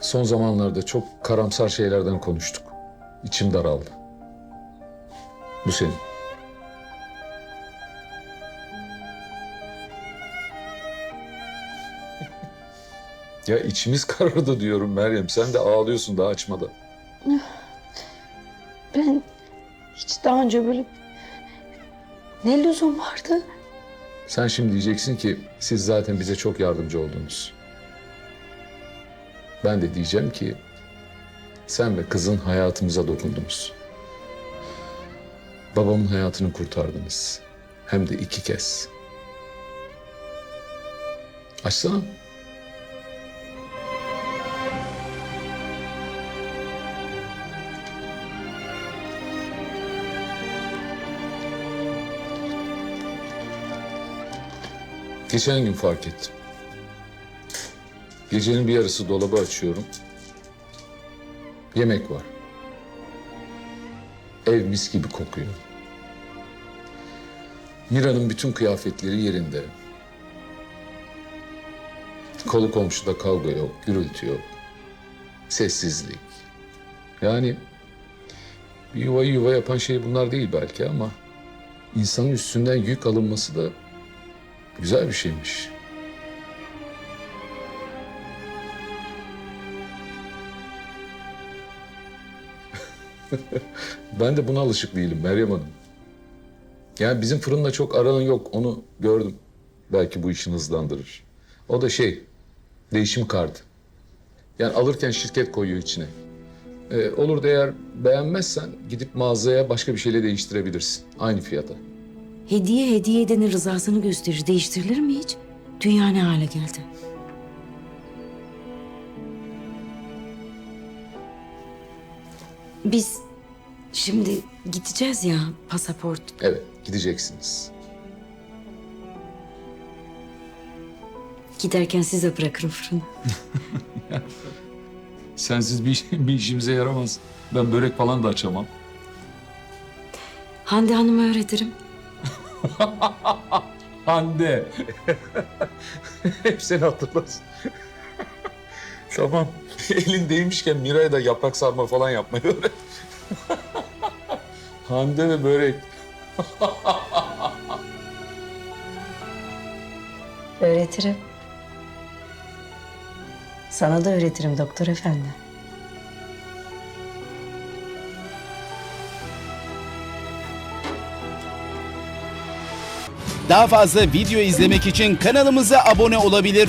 Son zamanlarda çok karamsar şeylerden konuştuk. İçim daraldı. Bu senin. ya içimiz karardı diyorum Meryem. Sen de ağlıyorsun daha açmadan. Ben hiç daha önce böyle ne lüzum vardı? Sen şimdi diyeceksin ki siz zaten bize çok yardımcı oldunuz. Ben de diyeceğim ki sen ve kızın hayatımıza dokundunuz. Babamın hayatını kurtardınız. Hem de iki kez. Açsana. Geçen gün fark ettim. Gecenin bir yarısı dolabı açıyorum. Yemek var. Ev mis gibi kokuyor. Mira'nın bütün kıyafetleri yerinde. Kolu komşuda kavga yok, gürültü yok. Sessizlik. Yani bir yuvayı yuva yapan şey bunlar değil belki ama insanın üstünden yük alınması da güzel bir şeymiş. Ben de buna alışık değilim Meryem Hanım. Yani bizim fırınla çok aranın yok onu gördüm. Belki bu işini hızlandırır. O da şey değişim kartı. Yani alırken şirket koyuyor içine. Ee, olur da eğer beğenmezsen gidip mağazaya başka bir şeyle değiştirebilirsin. Aynı fiyata. Hediye hediye edenin rızasını gösterir. Değiştirilir mi hiç? Dünya ne hale geldi? Biz şimdi gideceğiz ya pasaport. Evet gideceksiniz. Giderken size bırakırım fırını. Sensiz bir, bir işimize yaramaz. Ben börek falan da açamam. Hande Hanım'a öğretirim. Hande. Hep seni hatırlasın. Tamam. Elin değmişken Miray'a da yaprak sarma falan yapmayı öğret. Hande ve börek. Öğretirim. Sana da öğretirim doktor efendi. Daha fazla video izlemek için kanalımıza abone olabilir.